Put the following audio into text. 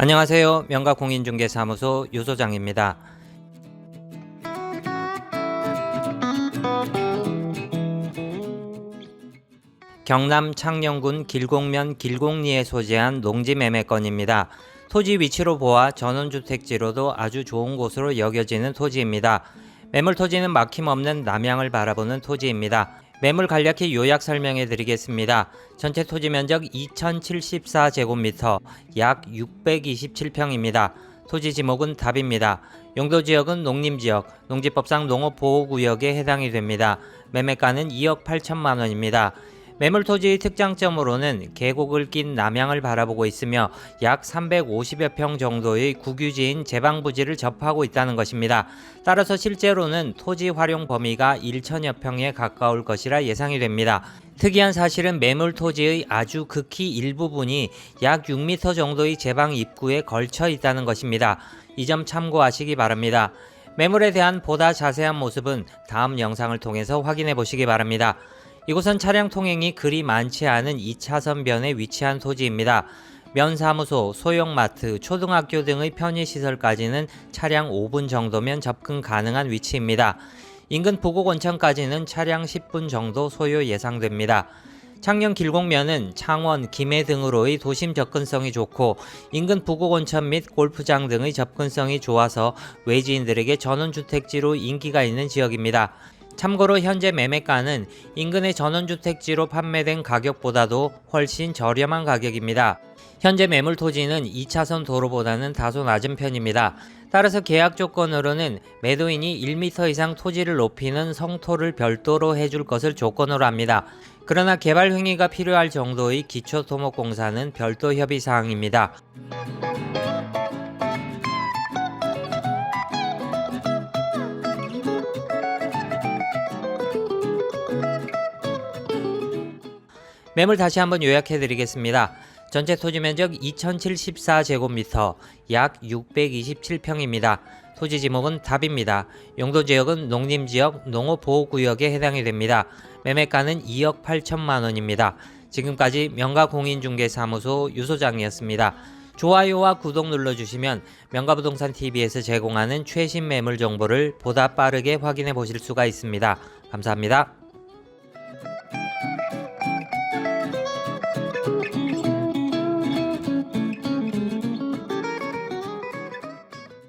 안녕하세요. 명가 공인중개사무소 유소장입니다. 경남 창녕군 길곡면 길곡리에 소재한 농지 매매 건입니다. 토지 위치로 보아 전원주택지로도 아주 좋은 곳으로 여겨지는 토지입니다. 매물 토지는 막힘없는 남향을 바라보는 토지입니다. 매물 간략히 요약 설명해 드리겠습니다. 전체 토지 면적 2074제곱미터, 약 627평입니다. 토지 지목은 답입니다. 용도 지역은 농림 지역, 농지법상 농업 보호 구역에 해당이 됩니다. 매매가는 2억 8천만 원입니다. 매물 토지의 특장점으로는 계곡을 낀 남향을 바라보고 있으며 약 350여 평 정도의 국유지인 제방부지를 접하고 있다는 것입니다. 따라서 실제로는 토지 활용 범위가 1천여 평에 가까울 것이라 예상이 됩니다. 특이한 사실은 매물 토지의 아주 극히 일부분이 약 6m 정도의 제방 입구에 걸쳐 있다는 것입니다. 이 점 참고하시기 바랍니다. 매물에 대한 보다 자세한 모습은 다음 영상을 통해서 확인해 보시기 바랍니다. 이곳은 차량 통행이 그리 많지 않은 2차선변에 위치한 토지입니다. 면사무소, 소형마트, 초등학교 등의 편의시설까지는 차량 5분 정도면 접근 가능한 위치입니다. 인근 부곡온천까지는 차량 10분 정도 소요 예상됩니다. 창녕 길곡면은 창원, 김해 등으로의 도심 접근성이 좋고 인근 부곡온천 및 골프장 등의 접근성이 좋아서 외지인들에게 전원주택지로 인기가 있는 지역입니다. 참고로 현재 매매가는 인근의 전원주택지로 판매된 가격보다도 훨씬 저렴한 가격입니다. 현재 매물 토지는 2차선 도로보다는 다소 낮은 편입니다. 따라서 계약 조건으로는 매도인이 1m 이상 토지를 높이는 성토를 별도로 해줄 것을 조건으로 합니다. 그러나 개발 행위가 필요할 정도의 기초 토목 공사는 별도 협의 사항입니다. 매물 다시 한번 요약해 드리겠습니다. 전체 토지 면적 2074제곱미터, 약 627평입니다. 토지 지목은 답입니다. 용도 지역은 농림 지역 농업 보호 구역에 해당이 됩니다. 매매가는 2억 8천만 원입니다. 지금까지 명가 공인중개사무소 유소장이었습니다. 좋아요와 구독 눌러주시면 명가부동산 TV에서 제공하는 최신 매물 정보를 보다 빠르게 확인해 보실 수가 있습니다. 감사합니다.